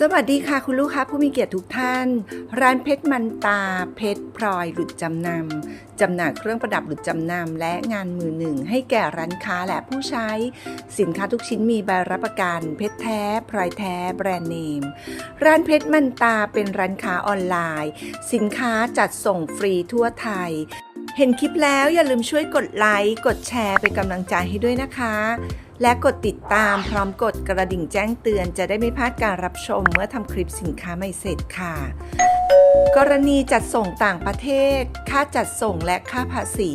สวัสดีค่ะคุณลูกค้าผู้มีเกียรติทุกท่าน ร้านเพชรมันตา เพชรพลอยหลุดจำนำจำหน่ายเครื่องประดับหลุดจำนำและงานมือหนึ่ง ให้แก่ร้านค้าและผู้ใช้ สินค้าทุกชิ้นมีใบรับประกัน เพชรแท้พลอยแท้ แบรนด์เนม ร้านเพชรมันตาเป็นร้านค้าออนไลน์ สินค้าจัดส่งฟรีทั่วไทย เห็นคลิปแล้วอย่าลืมช่วยกดไลค์กดแชร์เป็นกำลังใจให้ด้วยนะคะ และกดติดตามพร้อมกดกระดิ่งแจ้งเตือนจะได้ไม่พลาดการรับชมเมื่อทำคลิปสินค้าใหม่เสร็จค่ะ กรณีจัดส่งต่างประเทศ ค่าจัดส่งและค่าภาษี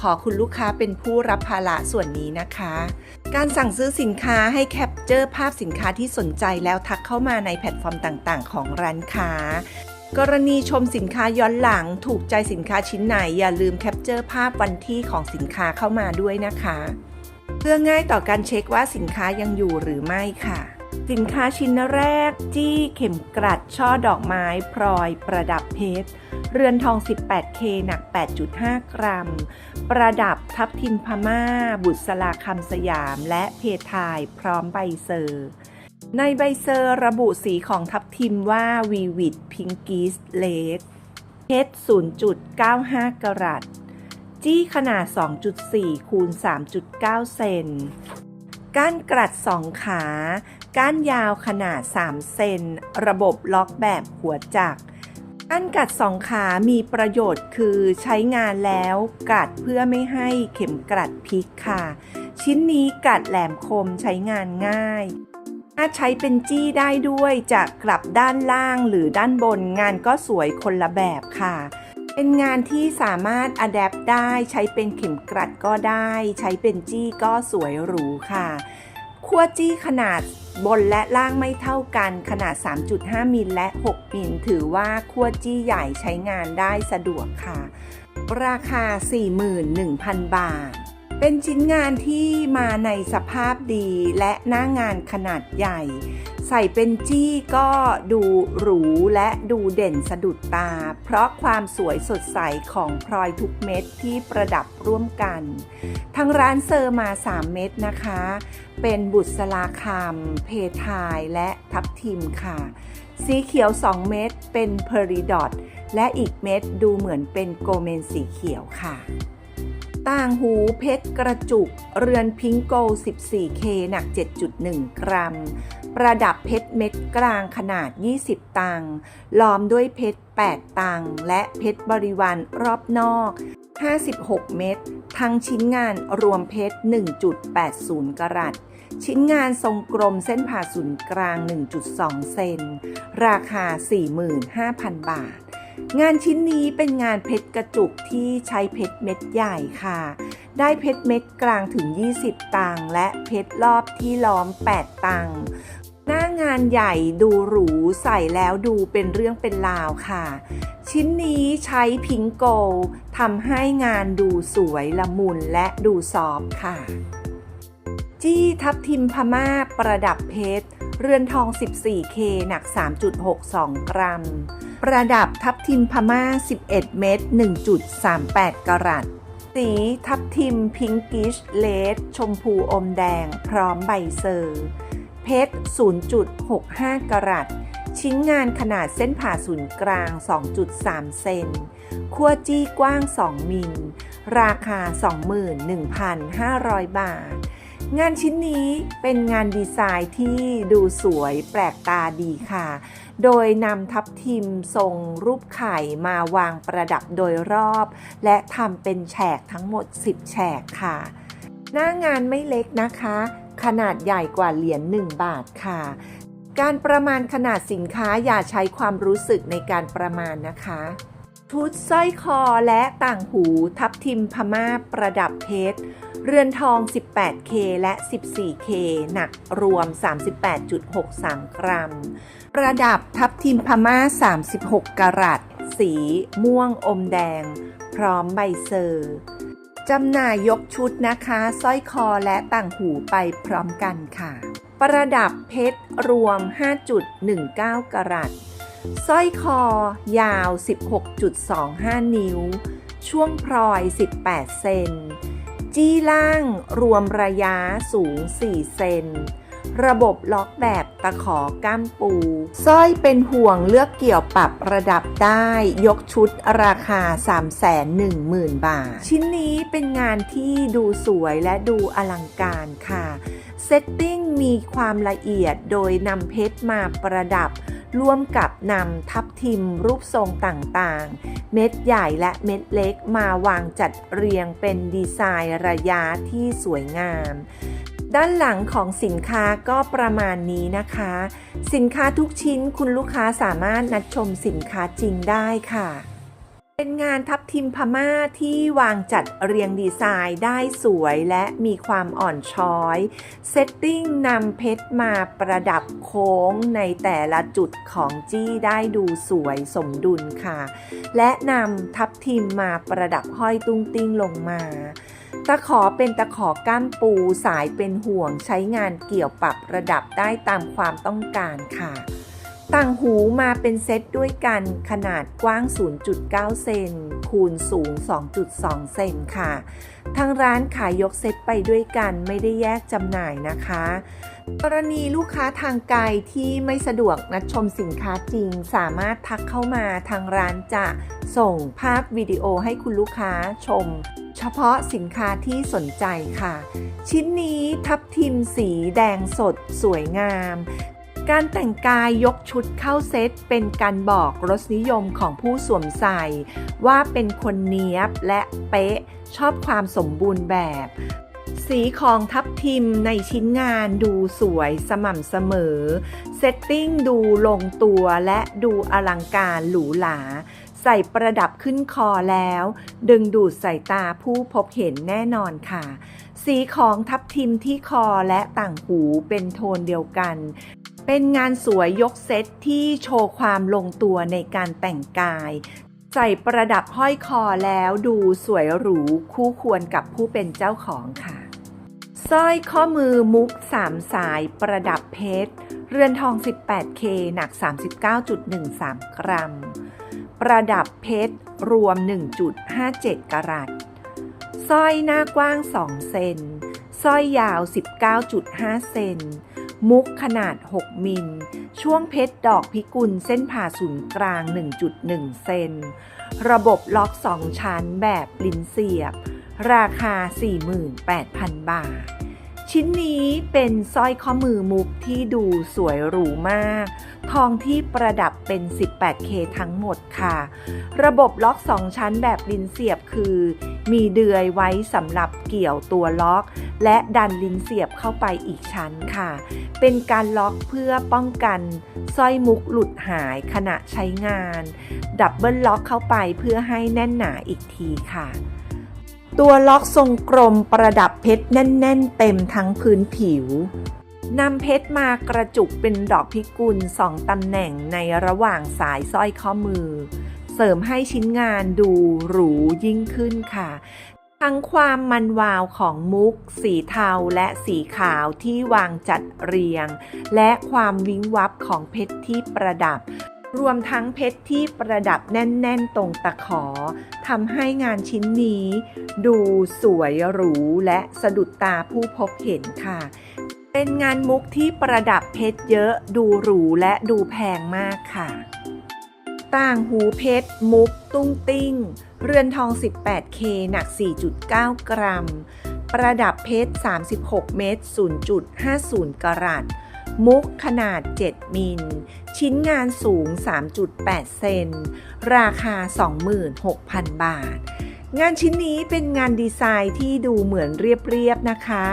ขอคุณลูกค้าเป็นผู้รับภาระส่วนนี้นะคะ การสั่งซื้อสินค้าให้แคปเจอร์ภาพสินค้าที่สนใจแล้วทักเข้ามาในแพลตฟอร์มต่างๆ ของร้านค้ากรณีชมสินค้าย้อนหลังถูกใจสินค้าชิ้นไหน อย่าลืมแคปเจอร์ภาพวันที่ของสินค้าเข้ามาด้วยนะคะ เพื่อง่ายต่อการเช็คว่าสินค้ายังอยู่หรือไม่ค่ะ สินค้าชิ้นแรก จี้เข็มกลัดช่อดอกไม้ พลอยประดับเพชร เรือนทอง 18K หนัก 8.5 กรัม ประดับทับทิมพม่า บุษราคำสยาม และเพทายพร้อมใบเซอร์ในใบเซอร์ระบุสีของทับทิมว่าวีวิดพิงกิสเลดเพชร0.95 กรัต จี้ขนาด 2.4 คูณ 3.9 เซน ก้านกรัด 2 ขา ก้านยาวขนาด 3 เซน ระบบล็อกแบบหัวจักร ก้านกัดสองขามีประโยชน์คือใช้งานแล้วกัดเพื่อไม่ให้เข็มกลัดพลิกค่ะ ชิ้นนี้กัดแหลมคมใช้งานง่ายถ้าใช้เป็นจี้ได้ด้วยจะกลับด้านล่างหรือด้านบนงานก็สวยคนละแบบค่ะ เป็นงานที่สามารถอัดแอปได้ใช้เป็นเข็มกลัดก็ได้ ใช้เป็นจี้ก็สวยหรูค่ะขั้วจี้ขนาดบนและล่างไม่เท่ากันขนาด 3.5 มิลและ 6 มิลถือว่าขั้วจี้ใหญ่ใช้งานได้สะดวกค่ะ ราคา 41,000 บาท เป็นชิ้นงานที่มาในสภาพดีและหน้างานขนาดใหญ่ ใส่เป็นจี้ก็ดูหรูและดูเด่นสะดุดตา เพราะความสวยสดใสของพลอยทุกเม็ดที่ประดับร่วมกัน ทางร้านเซอร์มา 3 เม็ดนะคะ เป็นบุษราคำเพทายและทับทิมค่ะ สีเขียว 2 เม็ดเป็นเพอริดอทและอีกเม็ดดูเหมือนเป็นโกเมนสีเขียวค่ะ ต่างหูเพชรกระจุก เรือนพิงโก 14K หนัก 7.1 กรัม ประดับเพชรเม็ดกลางขนาด 20 ตังล้อมด้วยเพชร 8 ตังและเพชรบริวารรอบนอก 56 เม็ด ทั้งชิ้นงานรวมเพชร 1.80 กรัตชิ้นงานทรงกลมเส้นผ่าศูนย์กลาง 1.2 เซน ราคา 45,000 บาท งานชิ้นนี้เป็นงานเพชรกระจุกที่ใช้เพชรเม็ดใหญ่ค่ะ ได้เพชรเม็ดกลางถึง 20 ตังค์และเพชรรอบที่ล้อม 8 ตังค์หน้างานใหญ่ดูหรูใส่แล้วดูเป็นเรื่องเป็นราวค่ะ ชิ้นนี้ใช้พิงโกลทำให้งานดูสวยละมุนและดูซอฟค่ะ จี้ทับทิมพม่าประดับเพชร เรือนทอง 14K หนัก 3.62 กรัม ประดับทับทิมพม่า 11 เม็ด 1.38 กรัต สีทับทิมพิงกิชเลดชมพูอมแดง พร้อมใบเซอร์ เพชร 0.65 กรัต ชิ้นงานขนาดเส้นผ่าศูนย์กลาง 2.3 เซนขั้วจี้กว้าง 2 มิล ราคา 21,500 บาท งานชิ้นนี้เป็นงานดีไซน์ที่ดูสวยแปลกตาดีค่ะ โดยนำทับทิมทรงรูปไข่มาวางประดับโดยรอบ และทำเป็นแฉกทั้งหมด 10 แฉกค่ะ หน้างานไม่เล็กนะคะ ขนาดใหญ่กว่าเหรียญ1บาทค่ะ การประมาณขนาดสินค้าอย่าใช้ความรู้สึกในการประมาณนะคะชุดสร้อยคอและต่างหูทับทิมพม่าประดับเพชร เรือนทอง 18K และ 14K หนักรวม 38.63 กรัม ประดับทับทิมพม่า 36 กรัต สีม่วงอมแดง พร้อมใบเซอร์จำหน่ายยกชุดนะคะสร้อยคอและต่างหูไปพร้อมกันค่ะ ประดับเพชรรวม 5.19 กรัตสร้อยคอยาว 16.25 นิ้ว ช่วงพลอย 18 เซน จี้ล่างรวมระยะสูง 4 เซน ระบบล็อกแบบตะขอก้ามปูสร้อยเป็นห่วงเลือกเกี่ยวปรับระดับได้ยกชุดราคา 310,000 บาท ชิ้นนี้เป็นงานที่ดูสวยและดูอลังการค่ะ เซตติ้งมีความละเอียดโดยนำเพชรมาประดับ ร่วมกับนำทับทิมรูปทรงต่างๆ เม็ดใหญ่และเม็ดเล็กมาวางจัดเรียงเป็นดีไซน์ระยะที่สวยงาม ด้านหลังของสินค้าก็ประมาณนี้นะคะ สินค้าทุกชิ้นคุณลูกค้าสามารถนัดชมสินค้าจริงได้ค่ะ เป็นงานทับทิมพม่าที่วางจัดเรียงดีไซน์ได้สวยและมีความอ่อนช้อย เซตติ้งนำเพชรมาประดับโค้งในแต่ละจุดของจี้ได้ดูสวยสมดุลค่ะ และนำทับทิมมาประดับห้อยตุ้งติ้งลงมาตะขอเป็นตะขอก้ามปูสายเป็นห่วงใช้งานเกี่ยวปรับระดับได้ตามความต้องการค่ะ ต่างหูมาเป็นเซตด้วยกันขนาดกว้าง 0.9 เซนคูณสูง 2.2 เซนค่ะ ทางร้านขายยกเซตไปด้วยกันไม่ได้แยกจำหน่ายนะคะ กรณีลูกค้าทางไกลที่ไม่สะดวกนัดชมสินค้าจริง สามารถทักเข้ามาทางร้านจะส่งภาพวิดีโอให้คุณลูกค้าชม เฉพาะสินค้าที่สนใจค่ะ ชิ้นนี้ทับทิมสีแดงสดสวยงาม การแต่งกายยกชุดเข้าเซตเป็นการบอกรสนิยมของผู้สวมใส่ ว่าเป็นคนเนี้ยบและเป๊ะชอบความสมบูรณ์แบบ สีของทับทิมในชิ้นงานดูสวยสม่ำเสมอ เซตติ้งดูลงตัวและดูอลังการหรูหราใส่ประดับขึ้นคอแล้ว ดึงดูดสายตาผู้พบเห็นแน่นอนค่ะ สีของทับทิมที่คอและต่างหูเป็นโทนเดียวกัน เป็นงานสวยยกเซตที่โชว์ความลงตัวในการแต่งกาย ใส่ประดับห้อยคอแล้วดูสวยหรูคู่ควรกับผู้เป็นเจ้าของค่ะสร้อยข้อมือมุก 3 สายประดับเพชร เรือนทอง 18K หนัก 39.13 กรัม ประดับเพชร รวม 1.57 กรัตสร้อยหน้ากว้าง 2 เซนสร้อยยาว 19.5 เซน มุกขนาด 6 มิล ช่วงเพชรดอกพิกุลเส้นผ่าศูนย์กลาง 1.1 เซน ระบบล็อก 2 ชั้นแบบลิ้นเสียบ ราคา 48,000 บาท ชิ้นนี้เป็นสร้อยข้อมือมุกที่ดูสวยหรูมาก ทองที่ประดับเป็น 18K ทั้งหมดค่ะ ระบบล็อก 2 ชั้นแบบลินเสียบคือ มีเดือยไว้สำหรับเกี่ยวตัวล็อก และดันลินเสียบเข้าไปอีกชั้นค่ะ เป็นการล็อกเพื่อป้องกันสร้อยมุกหลุดหายขณะใช้งาน ดับเบิลล็อกเข้าไปเพื่อให้แน่นหนาอีกทีค่ะ ตัวล็อกทรงกลมประดับเพชรแน่น ๆ เต็มทั้งพื้นผิวนำเพชรมากระจุกเป็นดอกพิกุลสองตำแหน่งในระหว่างสายสร้อยข้อมือ เสริมให้ชิ้นงานดูหรูยิ่งขึ้นค่ะ ทั้งความมันวาวของมุก สีเทาและสีขาวที่วางจัดเรียง และความวิงวับของเพชรที่ประดับ รวมทั้งเพชรที่ประดับแน่น ๆ ตรงตะขอทำให้งานชิ้นนี้ ดูสวยหรูและสะดุดตาผู้พบเห็นค่ะ เป็นงานมุกที่ประดับเพชรเยอะดูหรูและดูแพงมากค่ะ ต่างหูเพชร มุก ตุ้งติ้ง เรือนทอง 18K หนัก 4.9 กรัม ประดับเพชร 36 เม็ด0.50 กรัต มุกขนาด 7 มิล ชิ้นงานสูง 3.8 เซน ราคา 26,000 บาท งานชิ้นนี้เป็นงานดีไซน์ที่ดูเหมือนเรียบ ๆ นะคะ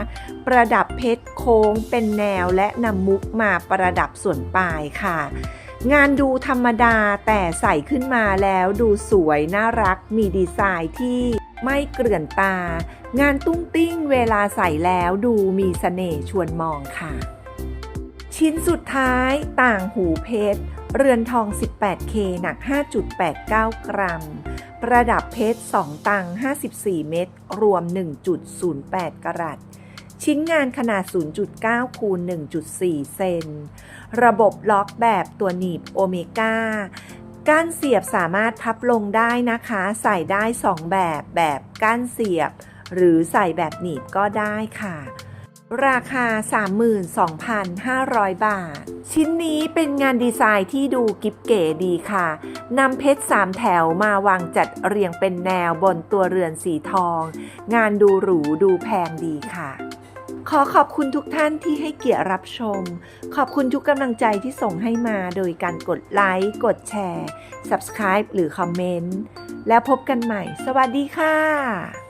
ประดับเพชรโค้งเป็นแนวและนำมุกมาประดับส่วนปลายค่ะ งานดูธรรมดาแต่ใส่ขึ้นมาแล้วดูสวยน่ารักมีดีไซน์ที่ไม่เกลื่อนตา งานตุ้งติ้งเวลาใส่แล้วดูมีเสน่ห์ชวนมองค่ะ ชิ้นสุดท้ายต่างหูเพชร เรือนทอง 18K หนัก 5.89 กรัม ประดับเพชร 2 ตัง 54 เม็ด รวม 1.08 กรัต ชิ้นงานขนาด 0.9 คูณ 1.4 เซน ระบบล็อกแบบตัวหนีบโอเมก้าก้านเสียบสามารถพับลงได้นะคะ ใส่ได้ 2 แบบ แบบก้านเสียบ หรือใส่แบบหนีบก็ได้ค่ะ ราคา 32,500 บาท ชิ้นนี้เป็นงานดีไซน์ที่ดูกิบเก๋ดีค่ะนำเพชรสามแถวมาวางจัดเรียงเป็นแนวบนตัวเรือนสีทอง งานดูหรูดูแพงดีค่ะ ขอขอบคุณทุกท่านที่ให้เกียรติรับชม ขอบคุณทุกกำลังใจที่ส่งให้มาโดยการกดไลค์ กดแชร์ Subscribe หรือคอมเมนต์ แล้วพบกันใหม่ สวัสดีค่ะ